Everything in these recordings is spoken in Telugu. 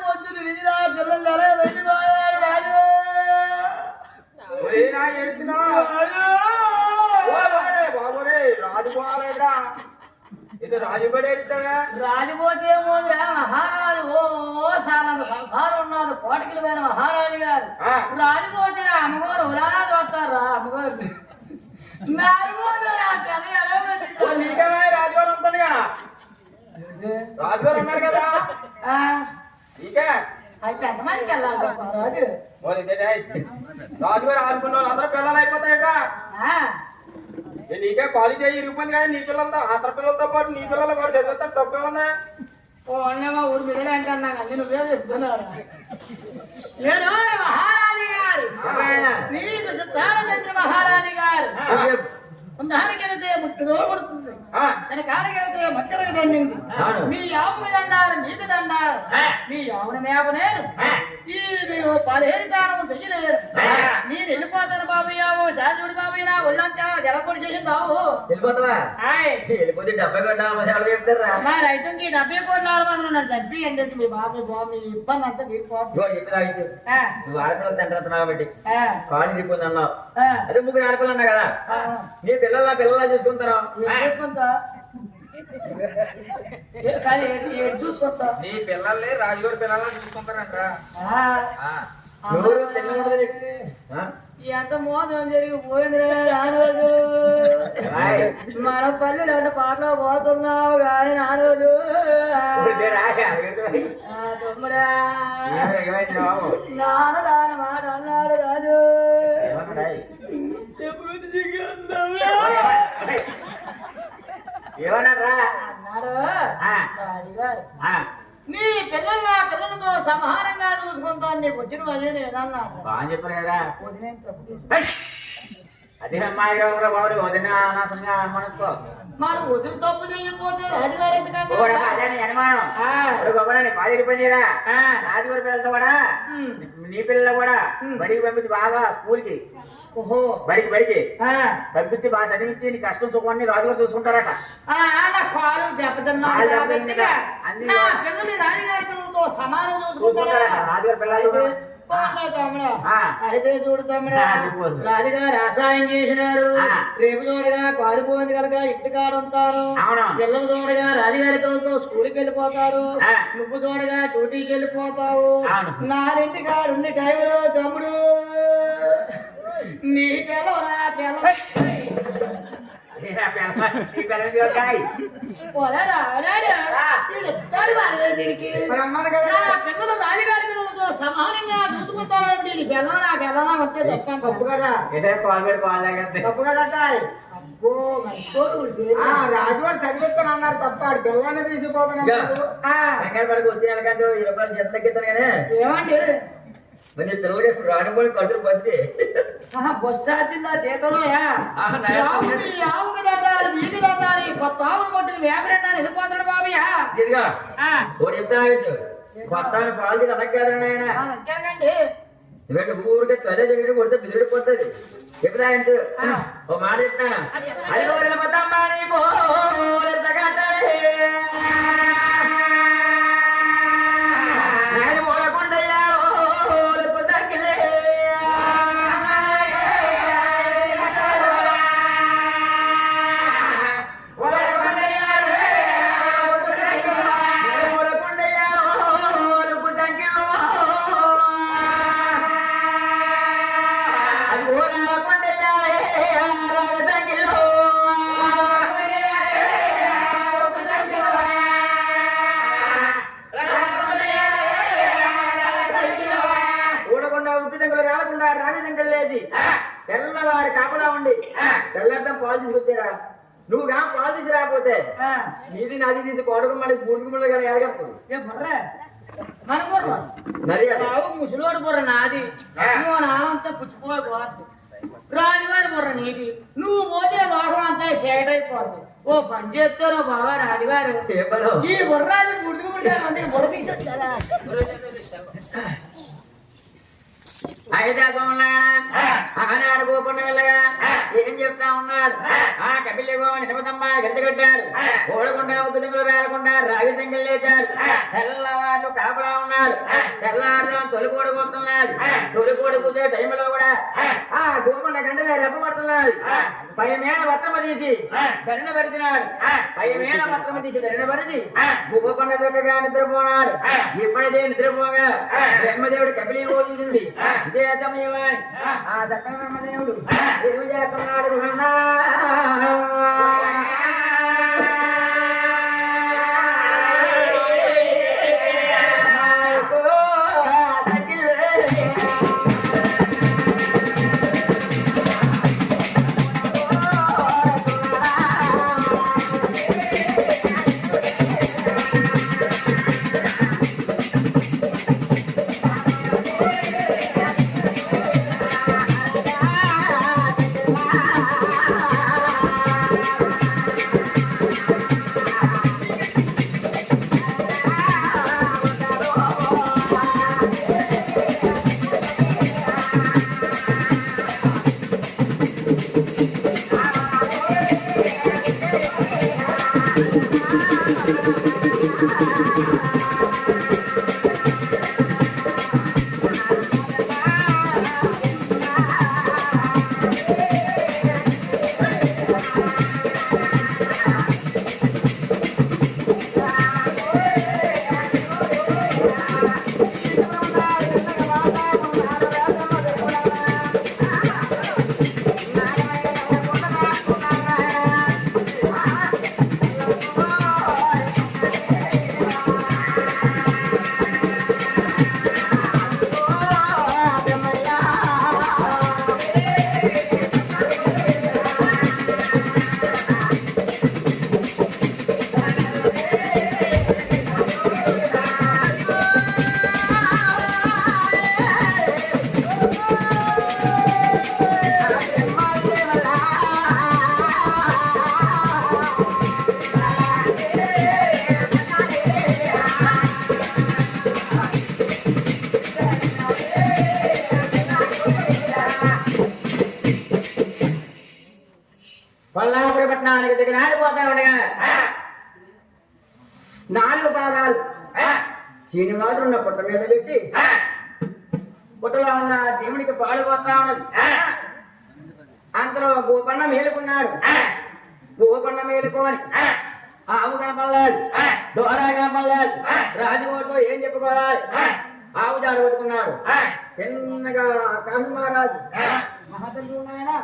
పొద్దున విధిలా పిల్లలు ఎలా వెళ్ళిపోయారు రాజు రాజు పోవాలేదా ఇది రాజు కూడా ఎడుతాడా రాజుపోతే మోదురా మహారాజు ఓ చాలా సంసారం ఉన్నారు కోటకిలు పోయిన మహారాజు గారు. ఆ. రాజుపోతే అమ్మగారు ఉలానా చూస్తారు రా అమ్మగారు. రాజుగారు ఉన్నారు కదా. ఎంతమందికి వెళ్ళాలి రాజు. రాజుగారు ఆడుకున్న వాళ్ళు అందరూ పిల్లలు అయిపోతాయట ఏ నీకే కాలేజ్ అయ్యి ఇరిగిపోయింది కానీ నీ పిల్లలతో అతని పిల్లలతో పాటు నీ పిల్లలు కూడా చదువుతారు తప్పే ఉందా ఓ అన్నమా ఊరు బిడ్డలే అంటున్నా కానీ నువ్వే చెప్తున్నావు నేను మహారాణి గారు. నీకు చుట్టాలంటే మహారాణి గారు. పడుతుంది ఆ, తన కాలకెళ్తే మట్టలకు దండింది మీ ఆవుకు దండారు మీకు దండారు మీ ఆవుని మేప నేను ఈ మీరు పదిహేను కాలం చెయ్యలేరు నేను వెళ్ళిపోతాను బాబయ్యావు శాలుడి బాబయ్య నా ఒళ్ళంతా జలపొడి చేసి తావు వెళ్ళిపోతావా? వెళ్ళిపోతే డెబ్బై చెప్తారా? మా రైతుకి డెబ్బై నాలుగు వందలు ఉన్నాడు చంపి ఏంటంటే మీ బాబు బాబు మీ ఇబ్బంది అంతా చెప్పి నువ్వు ఆడపిల్లలు తండ్రి కాబట్టి. కాళ్ళు తిప్పుంది అన్నావు. అదే ముగ్గురు ఆడపిల్లలు అన్నా కదా. నీ పిల్లల పిల్లల చూసుకుంటారు? చేసుకుంటా? నీ పిల్లల్ని రాజుగారి పిల్లల్ని చూసుకుంటారంట ఎంత మోసం జరిగిపోయింది నానోజు రాయ్. మన పల్లెలు అంటే పాటలో పోతున్నావు కానీ నానోజు? నాన్న దాని మాట అన్నాడు రాజు. ఏమన్నా నీ పిల్లల పిల్లలతో సంహారంగా చూసుకుంటాను నీకు వచ్చిన వదిలే నేనన్నాడు బాగా చెప్పారు కదా. వదిలేం తప్పు చేసి హై! అదే అమ్మాయి కూడా బాబు వదిన అనవసరంగా అనుమానించుకో మరి వదిలి తప్పు చేయకపోతే రాజుగారు ఎందుకంటే. రాజుగారి పిల్లలతో కూడా. నీ పిల్లలు కూడా. బడికి పంపించి బాగా స్కూల్కి ఓహో. బడికి బడికి. పంపించి బాగా చదివించి నీ కష్టం సుఖాన్ని రాజుగారు చూసుకుంటారట. కాలు దెబ్బతిన్నా పిల్లల్ని రాజుగారి పిల్లలతో సమానం చూసుకుంటారా? రాజుగారి పిల్లలు. అయితే చూడు తమ్ముడా. రాజుగా రాసాయం చేసినారు. రేపు తోడుగా కాలిపోయింది కనుక ఇంటికాడ ఉంటారు అవును. పిల్లలు తోడుగా రాజుగారి పిల్లలతో స్కూల్కి వెళ్ళిపోతారు. నువ్వు తోడుగా డ్యూటీకి వెళ్ళిపోతావు అవును. నారింటికాడ ఉండే టైంలో తమ్ముడు నీ పిల్ల నా పిల్ల ఏరా పిల్ల, ఈ పిల్లని చూడకాయ్. పోలేరా? రాడా? వీళ్ళిద్దరు వాళ్ళే దీనికి. మరి అన్నాను కదా నా పిల్లలు రాజుగారి సమానంగా చూసుకుంటారండి నీ పిల్ల నా పిల్ల వస్తే తప్పు కదా? ఇదే కాల్ లాగేద్ది. తప్పు కదా. అబ్బో, రాజువాడు చదివిస్తాను అన్నారు తప్ప ఆడు పిల్లల్ని తీసిపోతున్నాడు. ఆ, వెంకయ్య పడికి వచ్చి నెలకంటే ఇరవై రూపాయలు తగ్గిస్తాను కానీ. ఏమండి? నీ పిల్లలకి ఇప్పుడు రానుకోని కడుతురు బస్కి. ఆవుకి మీకు కొత్త ఆవును కొట్టుకు వేపరెండాలి వెళ్ళిపోతాడు బాబయ్య ఇదిగా ఆ, ఒకటి చెప్తా ఆగించు కొత్త ఆమె పాలు తిని అనకు కదా నాయన ఆ, అంతేనండి ఇవాళ ఊరికే తల్లి చెడు కొడితే బిదుడు పోతుంది చెప్తా ఆగించు ఓ మాట చెప్తాను అది కోరిన పద్దమ్మా నీకు దంకలు రాకుండా రాగి దంకలు లేచి తెల్లవారి కాపలా ఉండి తెల్లర్థం పాలు తీసుకొచ్చారా? నువ్వు గా పాలు తీసి రాకపోతే నీది నాది తీసి కొడుకు మనకి బూడికి కానీ ఎడగడుతుంది మరి ముసలోడు బుర్ర నాది. పుచ్చిపోయి పోద్ది రాజుగారి బుర్ర నీది. నువ్వు పోతే లోకం అంతా షేట్ అయిపోద్ది. ఓ పని చేస్తారో బాబా రాజుగారు? ఈ గుడ్డారు అంటే బుర్ర తీసేస్తారా? అయితే ఆనాడు పోకుండా వెళ్ళగా ఏం చెప్తా ఉన్నాడు? ఆ. కపిలిగో నిమితమ్మ గంటగట్టాడు ఓడకుండా ఉగ్గు దిగులు రాలకుండా రాగి దింగలు లేచాడు. తెల్లవారు కాపలా ఉన్నాడు. తెల్లారు తొలికోడు కొడుతున్నాడు తొలికోడు కూర్చే టైంలో కూడా ఆ. గోపన్న గంట రెప్ప పడుతున్నాడు పై మేడ వత్రమ తీసి బెరణ పరిచినాడు. పై మేడ వత్రమ తీసి బెరణ పరిచి. గోపన్న చక్కగా నిద్రపోనాడు. ఇప్పుడైతే నిద్రపోగా. బ్రహ్మదేవుడు కపిలి పోతుంది ఇదే సమయమని ఆ. చక్కని బ్రహ్మదేవుడు ఏమి చేస్తున్నాడు కొల్లాపురి పట్టణానికి దగ్గర ఉండగా. నాలుగు పాదాలు. శ్రీనివాసుడు ఉన్న పుట్ట మీద పెట్టి పుట్టలో ఉన్న దేవుడికి పాడిపోతా ఉన్నది. అంతలో గోపన్న మేలుకున్నాడు. గోపన్న మేలుకోని ఆవు కనపడలేదు. దోరా కనపడలేదు. రాజుగోతో ఏం చెప్పుకోవాలి? ఆవు జాడ కొట్టుకున్నాడు. చిన్నగా కాసు మహారాజు మహాతండ్రి నాయనా.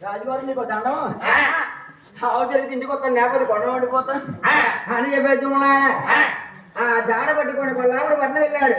రాజుగారు నీకు దండం? ఆవు జరిగి ఇంటికి వస్తాను లేకపోతే కొండ పడిపోతాను అని చెప్పేసి ఆ. జాడ పట్టుకొని కొల్లాపుడు పట్నం వెళ్ళాడు.